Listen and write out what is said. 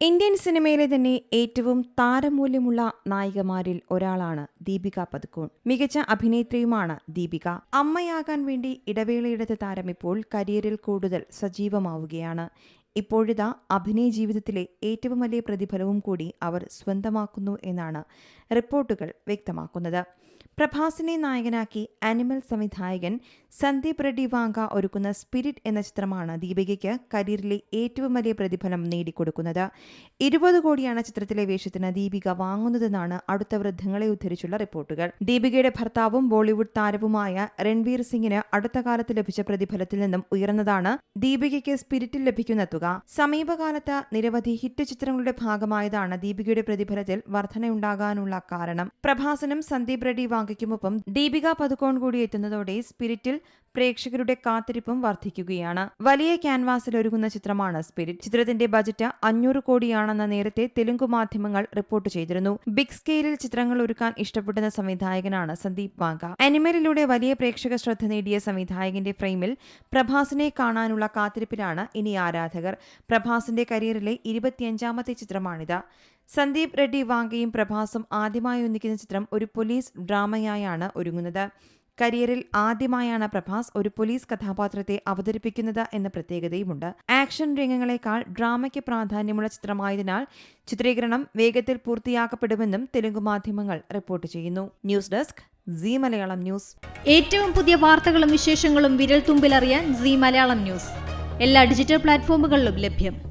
Indian സിനിമയിലെ തന്നെ ഏറ്റവും താരമൂല്യമുള്ള നായികമാരിൽ ഒരാളാണ് ദീപിക പതുക്കോൺ മികച്ച അഭിനേത്രിയുമാണ് ദീപിക. അമ്മയാകാൻ വേണ്ടി ഇടവേളയെടുത്ത താരം ഇപ്പോൾ കരിയറിൽ കൂടുതൽ സജീവമാവുകയാണ്. ഇപ്പോഴിതാ അഭിനയ ജീവിതത്തിലെ ഏറ്റവും വലിയ പ്രതിഫലവും കൂടി അവർ സ്വന്തമാക്കുന്നു എന്നാണ് റിപ്പോർട്ടുകൾ വ്യക്തമാക്കുന്നത്. പ്രഭാസിനെ നായകനാക്കി ആനിമൽ സംവിധായകൻ സന്ദീപ് റെഡ്ഡി വാങ്ക ഒരുക്കുന്ന സ്പിരിറ്റ് എന്ന ചിത്രമാണ് ദീപികയ്ക്ക് കരിയറിലെ ഏറ്റവും വലിയ പ്രതിഫലം നേടിക്കൊടുക്കുന്നത്. ഇരുപത് കോടിയാണ് ചിത്രത്തിലെ വേഷത്തിന് ദീപിക വാങ്ങുന്നതെന്നാണ് അടുത്ത വൃദ്ധങ്ങളെ ഉദ്ധരിച്ചുള്ള റിപ്പോർട്ടുകൾ. ദീപികയുടെ ഭർത്താവും ബോളിവുഡ് താരവുമായ രൺവീർ സിംഗിന് അടുത്ത കാലത്ത് ലഭിച്ച പ്രതിഫലത്തിൽ നിന്നും ഉയർന്നതാണ് ദീപികയ്ക്ക് സ്പിരിറ്റിൽ ലഭിക്കുന്ന തുക. സമീപകാലത്ത് നിരവധി ഹിറ്റ് ചിത്രങ്ങളുടെ ഭാഗമായതാണ് ദീപികയുടെ പ്രതിഫലത്തിൽ വർധനയുണ്ടാകാനുള്ള കാരണം. പ്രഭാസനും സന്ദീപ് റെഡ്ഡി വാങ്കയ്ക്കുമൊപ്പം ദീപിക പതുക്കോൺ കൂടി എത്തുന്നതോടെ സ്പിരിറ്റിൽ പ്രേക്ഷകരുടെ കാത്തിരിപ്പും വർദ്ധിക്കുകയാണ്. വലിയ ക്യാൻവാസിൽ ഒരുങ്ങുന്ന ചിത്രമാണ് സ്പിരിറ്റ് ചിത്രത്തിന്റെ ബജറ്റ് അഞ്ഞൂറ് കോടിയാണെന്ന് നേരത്തെ തെലുങ്ക് മാധ്യമങ്ങൾ റിപ്പോർട്ട് ചെയ്തിരുന്നു. ബിഗ് സ്കെയിലിൽ ചിത്രങ്ങൾ ഒരുക്കാൻ ഇഷ്ടപ്പെടുന്ന സംവിധായകനാണ് സന്ദീപ് വാങ്ക. അനിമലിലൂടെ വലിയ പ്രേക്ഷക ശ്രദ്ധ നേടിയ സംവിധായകന്റെ ഫ്രെയിമിൽ പ്രഭാസിനെ കാണാനുള്ള കാത്തിരിപ്പിലാണ് ഇനി ആരാധകർ. പ്രഭാസിന്റെ കരിയറിലെ ഇരുപത്തിയഞ്ചാമത്തെ ചിത്രമാണിത്. സന്ദീപ് റെഡ്ഡി വാങ്കയും പ്രഭാസും ആദ്യമായി ഒന്നിക്കുന്ന ചിത്രം ഒരു പോലീസ് ഡ്രാമയായാണ് ഒരുങ്ങുന്നത്. കരിയറിൽ ആദ്യമായാണ് പ്രഭാസ് ഒരു പോലീസ് കഥാപാത്രത്തെ അവതരിപ്പിക്കുന്നത് എന്ന പ്രത്യേകതയുമുണ്ട്. ആക്ഷൻ രംഗങ്ങളെക്കാൾ ഡ്രാമയ്ക്ക് പ്രാധാന്യമുള്ള ചിത്രമായതിനാൽ ചിത്രീകരണം വേഗത്തിൽ പൂർത്തിയാക്കപ്പെടുമെന്നും തെലുങ്ക് മാധ്യമങ്ങൾ റിപ്പോർട്ട് ചെയ്യുന്നു. News desk C Malayalam news. ഏറ്റവും പുതിയ വാർത്തകളും വിശേഷങ്ങളും വിരൽ തുമ്പിലറിയാൻ സി മലയാളം ന്യൂസ്. എല്ലാ ഡിജിറ്റൽ പ്ലാറ്റ്ഫോമുകളിലും ലഭ്യം.